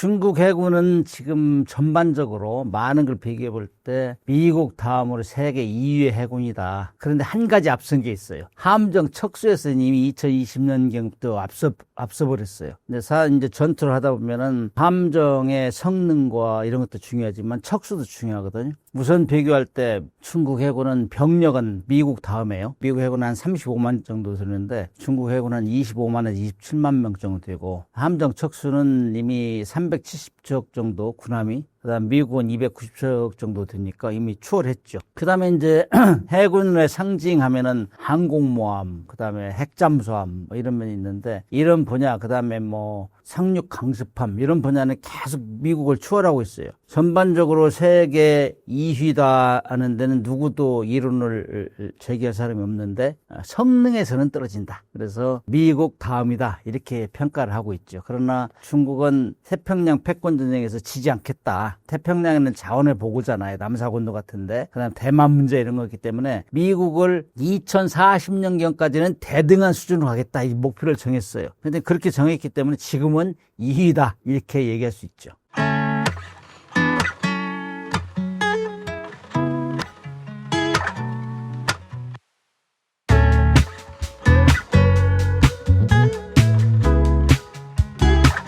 중국 해군은 지금 전반적으로 많은 걸 비교해 볼 때 미국 다음으로 세계 2위의 해군이다. 그런데 한 가지 앞선 게 있어요. 함정 척수에서는 이미 2020년경부터 앞서 앞서 버렸어요. 근데 사 이제 전투를 하다 보면은 함정의 성능과 이런 것도 중요하지만 척수도 중요하거든요. 우선 비교할 때 중국 해군은 병력은 미국 다음에요. 미국 해군은 한 35만 정도 되는데 중국 해군은 한 25만에서 27만 명 정도 되고 함정 척수는 이미 370척 정도 군함이 그다음 미국은 290척 정도 되니까 이미 추월했죠. 그다음에 이제 해군의 상징하면은 항공모함, 그다음에 핵잠수함 뭐 이런 면이 있는데 이런 분야, 그다음에 뭐 상륙 강습함 이런 분야는 계속 미국을 추월하고 있어요. 전반적으로 세계 2위다 하는 데는 누구도 이론을 제기할 사람이 없는데 성능에서는 떨어진다. 그래서 미국 다음이다 이렇게 평가를 하고 있죠. 그러나 중국은 태평양 패권 전쟁에서 지지 않겠다. 태평양에는 자원의 보고잖아요. 남사군도 같은데 그다음 대만 문제 이런 거기 때문에 미국을 2040년경까지는 대등한 수준으로 가겠다 이 목표를 정했어요. 근데 그렇게 정했기 때문에 지금은 2위다 이렇게 얘기할 수 있죠.